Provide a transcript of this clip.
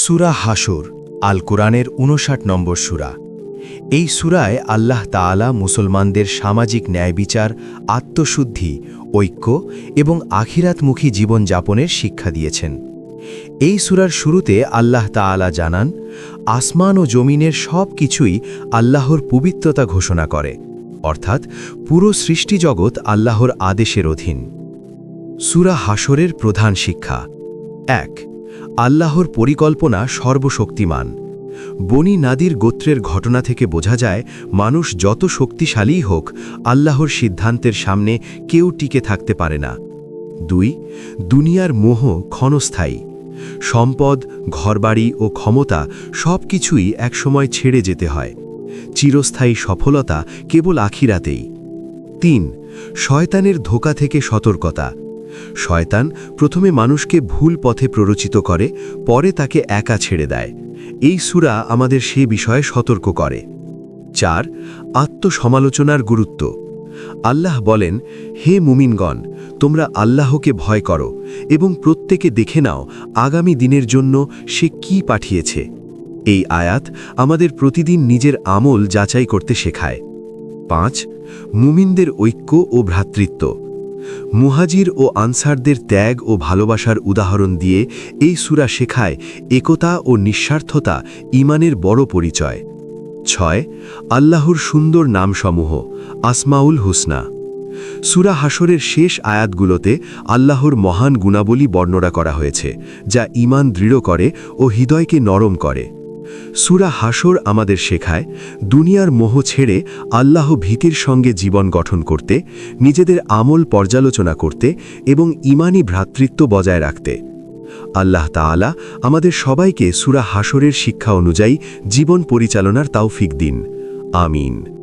সুরা হাসুর আল কোরআনের উনষাট নম্বর সুরা। এই সুরায় আল্লাহ তাআলা মুসলমানদের সামাজিক ন্যায় বিচার আত্মশুদ্ধি, ঐক্য এবং আখিরাতমুখী জীবনযাপনের শিক্ষা দিয়েছেন। এই সুরার শুরুতে আল্লাহ তাআলা জানান, আসমান ও জমিনের সব কিছুই আল্লাহর পবিত্রতা ঘোষণা করে, অর্থাৎ পুরো সৃষ্টিজগৎ আল্লাহর আদেশের অধীন। সুরা হাসরের প্রধান শিক্ষা, এক আল্লাহর পরিকল্পনা সর্বশক্তিমান। বনি নাদির গোত্রের ঘটনা থেকে বোঝা যায়, মানুষ যত শক্তিশালীই হোক, আল্লাহর সিদ্ধান্তের সামনে কেউ টিকে থাকতে পারে না। দুই, দুনিয়ার মোহ ক্ষণস্থায়ী। সম্পদ, ঘরবাড়ি ও ক্ষমতা সব কিছুই একসময় ছেড়ে যেতে হয়। চিরস্থায়ী সফলতা কেবল আখিরাতেই। তিন, শয়তানের ধোকা থেকে সতর্কতা। শয়তান প্রথমে মানুষকে ভুল পথে প্ররোচিত করে, পরে তাকে একা ছেড়ে দেয়। এই সুরা আমাদের সে বিষয়ে সতর্ক করে। চার, আত্মসমালোচনার গুরুত্ব। আল্লাহ বলেন, হে মুমিনগণ, তোমরা আল্লাহকে ভয় করো এবং প্রত্যেকে দেখে নাও আগামী দিনের জন্য সে কি পাঠিয়েছে। এই আয়াত আমাদের প্রতিদিন নিজের আমল যাচাই করতে শেখায়। পাঁচ, মুমিনদের ঐক্য ও ভ্রাতৃত্ব। মুহাজির ও আনসারদের ত্যাগ ও ভালোবাসার উদাহরণ দিয়ে এই সুরা শেখায় একতা ও নিঃস্বার্থতা ইমানের বড় পরিচয়। ছয়, আল্লাহর সুন্দর নামসমূহ, আসমাউল হুসনা। সুরা হাসরের শেষ আয়াতগুলোতে আল্লাহর মহান গুণাবলী বর্ণনা করা হয়েছে, যা ইমান দৃঢ় করে ও হৃদয়কে নরম করে। সুরা হাসর আমাদের শেখায়, দুনিয়ার মোহ ছেড়ে আল্লাহ ভীতির সঙ্গে জীবন গঠন করতে, নিজেদের আমল পর্যালোচনা করতে এবং ইমানি ভ্রাতৃত্ব বজায় রাখতে। আল্লাহ তাআলা আমাদের সবাইকে সুরা হাসরের শিক্ষা অনুযায়ী জীবন পরিচালনার তাওফিক দিন। আমিন।